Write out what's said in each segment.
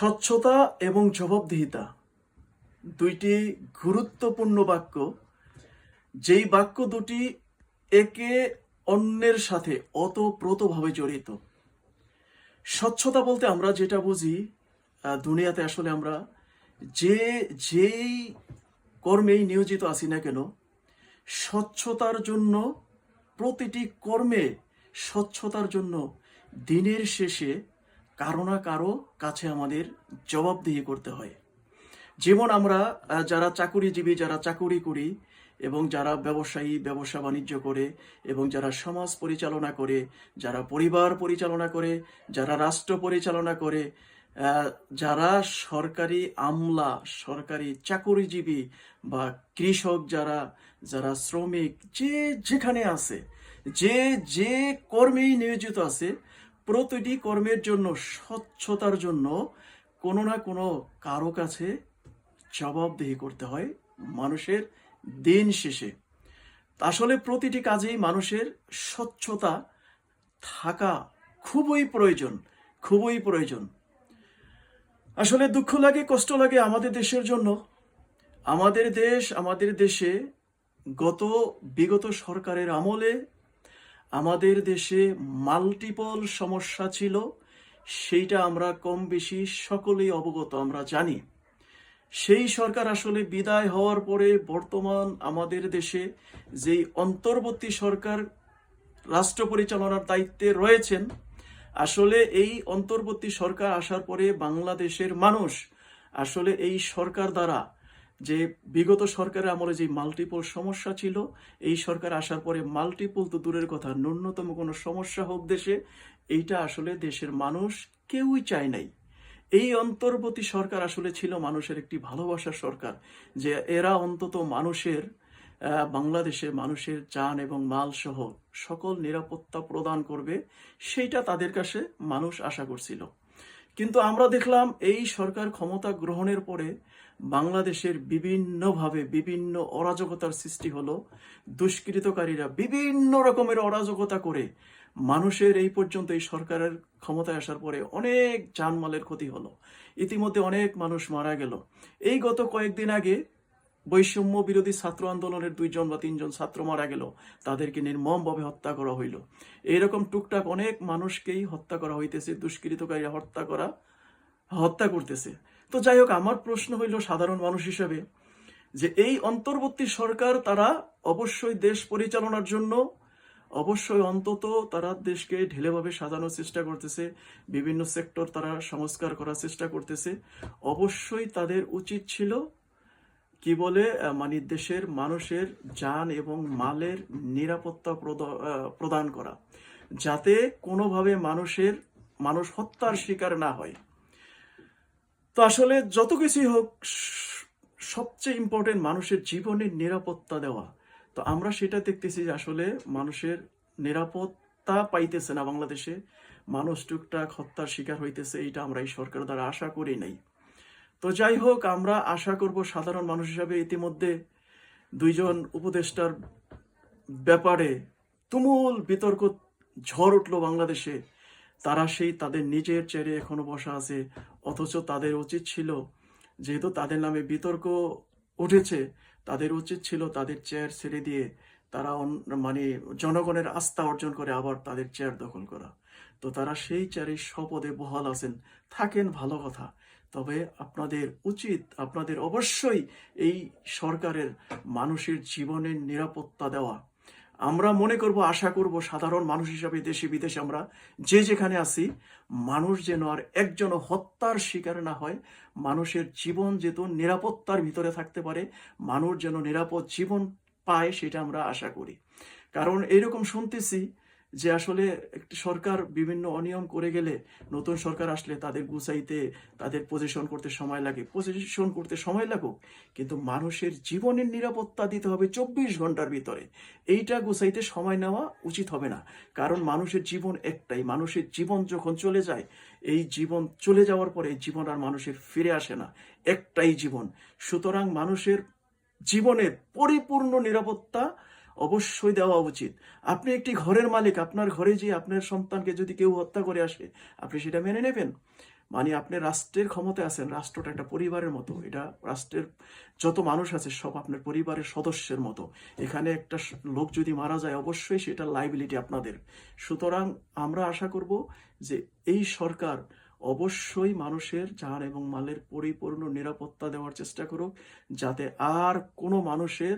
স্বচ্ছতা এবং জবাবদিহিতা। দুইটি গুরুত্বপূর্ণ বাক্য। যেই বাক্য দুটি একে অন্যের সাথে অতপ্রতভাবে জড়িত। স্বচ্ছতা বলতে আমরা যেটা বুঝি দুনিয়াতে আসলে আমরা যে যেই কর্মেই নিয়োজিত আছি না কেন, স্বচ্ছতার জন্য, প্রতিটি কর্মে স্বচ্ছতার জন্য দিনের শেষে কারও না কারও কাছে আমাদের জবাবদিহি করতে হয়। যেমন আমরা যারা চাকুরিজীবী, যারা চাকুরি করি এবং যারা ব্যবসায়ী, ব্যবসা বাণিজ্য করে এবং যারা সমাজ পরিচালনা করে, যারা পরিবার পরিচালনা করে, যারা রাষ্ট্র পরিচালনা করে যারা সরকারি আমলা, সরকারি চাকুরিজীবী বা কৃষক যারা যারা শ্রমিক, যে যেখানে আছে, যে যে কর্মেই নিয়োজিত আছে প্রতিটি কর্মের জন্য, স্বচ্ছতার জন্য কোনো না কোনো কারও কাছে জবাবদিহি করতে হয় মানুষের দিন শেষে। আসলে প্রতিটি কাজেই মানুষের স্বচ্ছতা থাকা খুবই প্রয়োজন খুবই প্রয়োজন। আসলে দুঃখ লাগে, কষ্ট লাগে আমাদের দেশের জন্য। আমাদের দেশ, আমাদের দেশে গত বিগত সরকারের আমলে আমাদের দেশে মাল্টিপল সমস্যা ছিল, সেইটা আমরা কম বেশি সকলেই অবগত, আমরা জানি। সেই সরকার আসলে বিদায় হওয়ার পরে বর্তমান আমাদের দেশে যেই অন্তর্বর্তী সরকার রাষ্ট্র পরিচালনার দায়িত্বে রয়েছেন, আসলে এই অন্তর্বর্তী সরকার আসার পরে বাংলাদেশের মানুষ আসলে এই সরকার দ্বারা যে বিগত সরকারের আমলে যে মাল্টিপল সমস্যা ছিল এই সরকার আসার পরে মাল্টিপল তো দূরের কথা ন্যূনতম কোনো সমস্যা হোক দেশে এইটা আসলে দেশের মানুষ কেউই চায় নাই। এই অন্তর্বর্তী সরকার আসলে ছিল মানুষের একটি ভালোবাসার সরকার যে এরা অন্তত মানুষের আহ, বাংলাদেশের মানুষের যান এবং মাল সহ সকল নিরাপত্তা প্রদান করবে সেইটা তাদের কাছে মানুষ আশা করছিল। কিন্তু আমরা দেখলাম এই সরকার ক্ষমতা গ্রহণের পরে বাংলাদেশের বিভিন্নভাবে বিভিন্ন অরাজকতার সৃষ্টি হলো। দুষ্কৃতকারীরা বিভিন্ন রকমের অরাজকতা করে মানুষের এই পর্যন্ত এই সরকারের ক্ষমতায় আসার পরে অনেক জানমালের ক্ষতি হলো। ইতিমধ্যে অনেক মানুষ মারা গেল। এই গত কয়েকদিন আগে বৈষম্য বিরোধী ছাত্র আন্দোলনের দুইজন বা তিনজন ছাত্র মারা গেল। তাদেরকে নির্মমভাবে হত্যা করা হইল। এইরকম টুকটাক অনেক মানুষকেই হত্যা করা হইতেছে, দুষ্কৃতকারীরা হত্যা করা, হত্যা করতেছে। তো যাই হোক, আমার প্রশ্ন হইল সাধারণ মানুষ হিসেবে যে এই অন্তর্বর্তী সরকার তারা অবশ্যই দেশ পরিচালনার জন্য, অবশ্যই অন্তত তারা দেশকে ঢেলেভাবে সাজানোর চেষ্টা করতেছে, বিভিন্ন সেক্টর তারা সংস্কার করার চেষ্টা করতেছে। অবশ্যই তাদের উচিত ছিল কি বলে? মানে দেশের মানুষের যান এবং মালের নিরাপত্তা প্রদ- প্রদান করা। যাতে কোনোভাবে মানুষের, মানুষ হত্যার শিকার না হয়। তো আসলে যত কিছুই হোক, সবচেয়ে ইম্পর্টেন্ট মানুষের জীবনের নিরাপত্তা দেওয়া। তো আমরা সেটা দেখতেছি যে আসলে মানুষের নিরাপত্তা পাইতেছে না বাংলাদেশে। মানুষ টুকটাক হত্যার শিকার হইতেছে, এইটা আমরা এই সরকার দ্বারা আশা করি নাই। তো যাই হোক, আমরা আশা করব সাধারণ মানুষ হিসাবে ইতিমধ্যে দুইজন উপদেষ্টার ব্যাপারে তুমুল বিতর্ক ঝড় উঠল বাংলাদেশে। তারা সেই তাদের নিজের চেয়ারে এখনও বসা আছে, অথচ তাদের উচিত ছিল, যেহেতু তাদের নামে বিতর্ক উঠেছে, তাদের উচিত ছিল তাদের চেয়ার ছেড়ে দিয়ে তারা মানে জনগণের আস্থা অর্জন করে আবার তাদের চেয়ার দখল করা। তো তারা সেই চেয়ারে স্বপদে বহাল আছেন। থাকেন, ভালো কথা। তবে আপনাদের উচিত, আপনাদের অবশ্যই এই সরকারের মানুষের জীবনের নিরাপত্তা দেওয়া। আমরা মনে করব, আশা করব, সাধারণ মানুষ হিসাবে দেশে বিদেশে আমরা যে যেখানে আছি, মানুষ যেন আর একজন হত্যার শিকার না হয়, মানুষের জীবন যেত নিরাপত্তার ভিতরে থাকতে পারে, মানুষ যেন নিরাপদ জীবন পায় সেটা আমরা আশা করি। কারণ এইরকম শুনতেছি যে আসলে একটি সরকার বিভিন্ন অনিয়ম করে গেলে নতুন সরকার আসলে তাদের গুছাইতে, তাদের পজিশন করতে সময় লাগে। পজিশন করতে সময় লাগুক, কিন্তু মানুষের জীবনের নিরাপত্তা দিতে হবে চব্বিশ ঘণ্টার ভিতরে। এইটা গুছাইতে সময় নেওয়া উচিত হবে না। কারণ মানুষের জীবন একটাই। মানুষের জীবন যখন চলে যায়, এই জীবন চলে যাওয়ার পরে জীবন আর মানুষের ফিরে আসে না। একটাই জীবন। সুতরাং মানুষের জীবনের পরিপূর্ণ নিরাপত্তা অবশ্যই দেওয়া উচিত। আপনি একটি ঘরের মালিক, আপনার ঘরে যে আপনার সন্তানকে যদি কেউ হত্যা করে আসে, আপনি সেটা মেনে নেবেন। মানে আপনি রাষ্ট্রের ক্ষমতায় আছেন, রাষ্ট্রটা একটা পরিবারের মতো। এটা রাষ্ট্রের যত মানুষ আছে, সব আপনার পরিবারের সদস্যের মতো। এখানে একটা লোক যদি মারা যায়, অবশ্যই সেটা লাইবিলিটি আপনাদের। সুতরাং আমরা আশা করব যে এই সরকার অবশ্যই মানুষের যান এবং মালের পরিপূর্ণ নিরাপত্তা দেওয়ার চেষ্টা করুক, যাতে আর কোনো মানুষের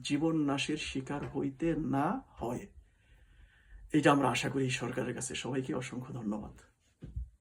জীবন নাশের শিকার হইতে না হয়। এটা আমরা আশা করি সরকারের কাছে সবাইকে অসংখ্য ধন্যবাদ।